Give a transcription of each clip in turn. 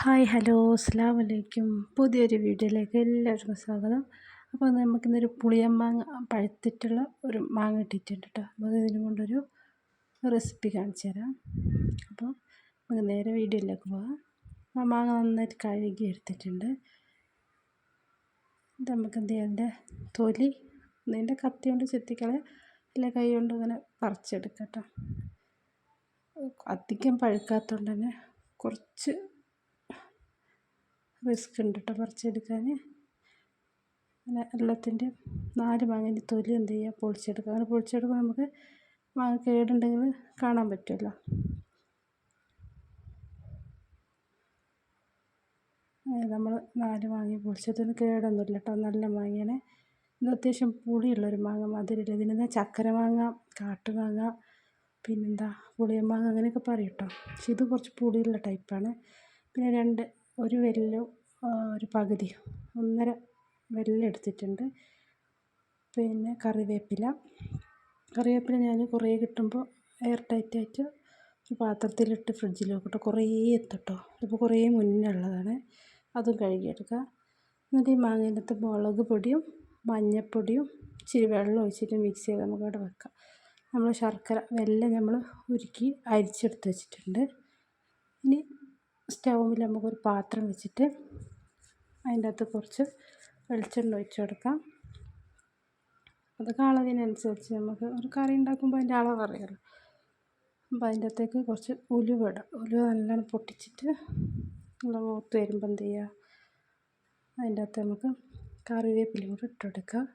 Hi hello അസ്സാം വലൈക്കും പുതിയൊരു വീഡിയോയിലേക്ക് എല്ലാവർക്കും സ്വാഗതം. അപ്പോൾ നമുക്കിന്നൊരു പുളിയൻ മാങ്ങ പഴുത്തിട്ടുള്ള ഒരു മാങ്ങ ഇട്ടിട്ടുണ്ട് കേട്ടോ. അപ്പോൾ ഇതിനു കൊണ്ടൊരു റെസിപ്പി കാണിച്ചു തരാം. അപ്പോൾ നമുക്ക് നേരെ വീഡിയോയിലേക്ക് പോകാം ആ മാങ്ങ നന്നായിട്ട് കഴുകി എടുത്തിട്ടുണ്ട്. നമുക്ക് എന്ത് ചെയ്യാം? അതിന്റെ തൊലി അതിന്റെ കത്തി കൊണ്ട് ചെത്തിക്കളെ അല്ലെ കൈ കൊണ്ട് ഇങ്ങനെ പറിച്ചെടുക്കാം കേട്ടോ. അധികം പഴുക്കാത്തതുകൊണ്ട് തന്നെ കുറച്ച് റിസ്ക് ഉണ്ട് കേട്ടോ പറിച്ചെടുക്കാൻ. അങ്ങനെ എല്ലാത്തിന്റെ നാല് മാങ്ങേന്റെ തൊലി എന്ത് ചെയ്യുക പൊളിച്ചെടുക്കുക. അങ്ങനെ പൊളിച്ചെടുക്കുമ്പോൾ നമുക്ക് മാങ്ങ കേടുണ്ടെങ്കിൽ കാണാൻ പറ്റുമല്ലോ. നമ്മൾ നാല് മാങ്ങ പൊളിച്ചതിന് കേടൊന്നുമില്ല കേട്ടോ. നല്ല മാങ്ങയാണ്. ഇത് അത്യാവശ്യം പുളിയുള്ളൊരു മാങ്ങ മധുരമില്ല ഇതിനെന്താ ചക്കര മാങ്ങ കാട്ടുമാങ്ങ പിന്നെന്താ പുളിയൻ മാങ്ങ അങ്ങനെയൊക്കെ പറയും കേട്ടോ. പക്ഷെ ഇത് കുറച്ച് പുളിയുള്ള ടൈപ്പാണ്. പിന്നെ രണ്ട് ഒരു വിരലിലും ഒരു പകുതി ഒന്നര വിരലെടുത്തിട്ടുണ്ട് പിന്നെ കറിവേപ്പില. കറിവേപ്പില ഞാൻ കുറേ കിട്ടുമ്പോൾ എയർ ടൈറ്റ് ആയിട്ട് ഒരു പാത്രത്തിലിട്ട് ഫ്രിഡ്ജിൽ വെക്കട്ടോ. കുറേ എത്തട്ടോ. ഇപ്പോൾ കുറേ മുന്നേ ഉള്ളതാണ്. അതും കഴുകിയെടുക്കുക. എന്നിട്ട് ഈ മാങ്ങേന്റെ മുളക് പൊടിയും മഞ്ഞൾപ്പൊടിയും ഇച്ചിരി വെള്ളം ഒഴിച്ചിട്ട് മിക്സ് ചെയ്ത് നമുക്കവിടെ വെക്കാം. നമ്മൾ ശർക്കര വെല്ലം നമ്മൾ ഉരുക്കി അരിച്ചെടുത്ത് വെച്ചിട്ടുണ്ട്. ഇനി സ്റ്റൗവിൽ നമുക്കൊരു പാത്രം വെച്ചിട്ട് അതിന്റെ അകത്ത് കുറച്ച് വെളിച്ചെണ്ണ ഒഴിച്ചു കൊടുക്കാം. അതൊക്കെ അളവിനനുസരിച്ച് നമുക്ക് ഒരു കറി ഉണ്ടാക്കുമ്പോൾ അതിന്റെ അളവ് അറിയാമല്ലോ അപ്പോൾ അതിന്റെ അകത്തേക്ക് കുറച്ച് ഉലുവ ഇടാം. ഉലുവ നല്ലോണം പൊട്ടിച്ചിട്ട് നല്ല മൂത്ത് വരുമ്പോൾ എന്ത് ചെയ്യുക? അതിന്റെ അകത്ത് നമുക്ക് കറിവേപ്പിലയും കൂടെ ഇട്ടെടുക്കാം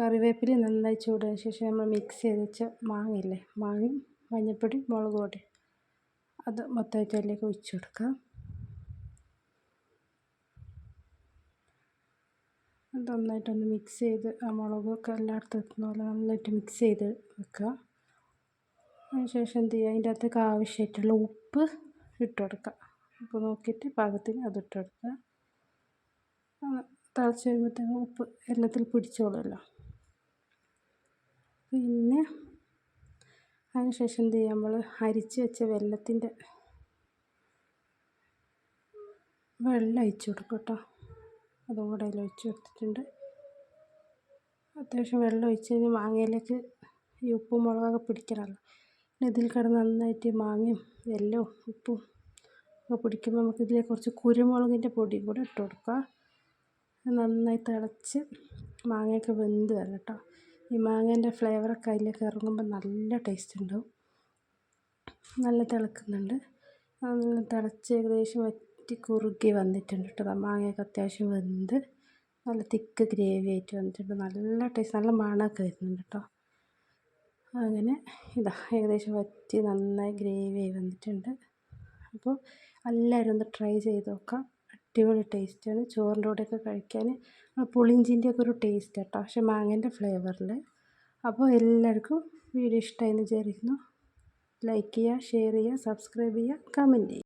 കറിവേപ്പില നന്നായി ചൂടായ ശേഷം നമ്മൾ മിക്സ് ചെയ്ത് വെച്ച മാങ്ങയില്ലേ? മാങ്ങയും മഞ്ഞൾപ്പൊടി മുളക് പൊടി അത് മൊത്തമായിട്ട് അതിലേക്ക് ഒഴിച്ചു കൊടുക്കാം നന്നായിട്ടൊന്ന് മിക്സ് ചെയ്ത് ആ മുളകൊക്കെ എല്ലായിടത്തും എത്തുന്ന പോലെ നന്നായിട്ട് മിക്സ് ചെയ്ത് വെക്കുക. അതിനുശേഷം എന്ത് ചെയ്യുക? അതിന്റെ അകത്തേക്ക് ആവശ്യമായിട്ടുള്ള ഉപ്പ് ഇട്ട് കൊടുക്കുക. ഉപ്പ് നോക്കിയിട്ട് പാകത്തിന് അത് ഇട്ട് കൊടുക്കുക. തിളച്ച് വരുമ്പോഴത്തേക്കും ഉപ്പ് എല്ലാത്തിൽ പിടിച്ചോളുമല്ലോ. പിന്നെ അതിനുശേഷം എന്ത് ചെയ്യുക? നമ്മൾ അരിച്ച് വെച്ച വെള്ളത്തിന്റെ വെള്ളം ഒഴിച്ച് കൊടുക്കും കേട്ടോ. അതും കൂടെ അതിൽ ഒഴിച്ച് കൊടുത്തിട്ടുണ്ട്. അത്യാവശ്യം വെള്ളം ഒഴിച്ച് കഴിഞ്ഞാൽ മാങ്ങയിലേക്ക് ഈ ഉപ്പും മുളകൊക്കെ പിടിക്കണമല്ലോ. ഇതിൽ കിടന്ന് നന്നായിട്ട് മാങ്ങയും എല്ലാം ഉപ്പും ഒക്കെ പിടിക്കുമ്പോൾ നമുക്ക് ഇതിലേക്ക് കുറച്ച് കുരുമുളകിന്റെ പൊടിയും കൂടെ ഇട്ട് കൊടുക്കുക. നന്നായി തിളച്ച് മാങ്ങയൊക്കെ വെന്ത് വരണം കേട്ടോ. ഈ മാങ്ങേന്റെ ഫ്ലേവറൊക്കെ അതിലേക്ക് ഇറങ്ങുമ്പോൾ നല്ല ടേസ്റ്റ് ഉണ്ടാവും നല്ല തിളക്കുന്നുണ്ട്. നല്ല തിളച്ച് ഏകദേശം വറ്റി കുറുകി വന്നിട്ടുണ്ട് കേട്ടോ. മാങ്ങയൊക്കെ അത്യാവശ്യം വെന്ത് നല്ല തിക്ക് ഗ്രേവി ആയിട്ട് വന്നിട്ടുണ്ട്. നല്ല ടേസ്റ്റ് നല്ല മണമൊക്കെ വരുന്നുണ്ട് കേട്ടോ. അങ്ങനെ ഇതാ ഏകദേശം വറ്റി നന്നായി ഗ്രേവി ആയി വന്നിട്ടുണ്ട്. അപ്പോൾ എല്ലാവരും ഒന്ന് ട്രൈ ചെയ്ത് നോക്കാം. അടിപൊളി ടേസ്റ്റാണ്. ചോറിന്റെ കൂടെയൊക്കെ കഴിക്കാൻ പുളിഞ്ചിന്റെ ഒക്കെ ഒരു ടേസ്റ്റ് കേട്ടോ പക്ഷേ മാങ്ങേന്റെ ഫ്ലേവറിൽ അപ്പോൾ എല്ലാവർക്കും വീഡിയോ ഇഷ്ടമായി എന്ന് വിചാരിക്കുന്നു. ലൈക്ക് ചെയ്യുക ഷെയർ ചെയ്യുക സബ്സ്ക്രൈബ് ചെയ്യുക കമന്റ് ചെയ്യുക.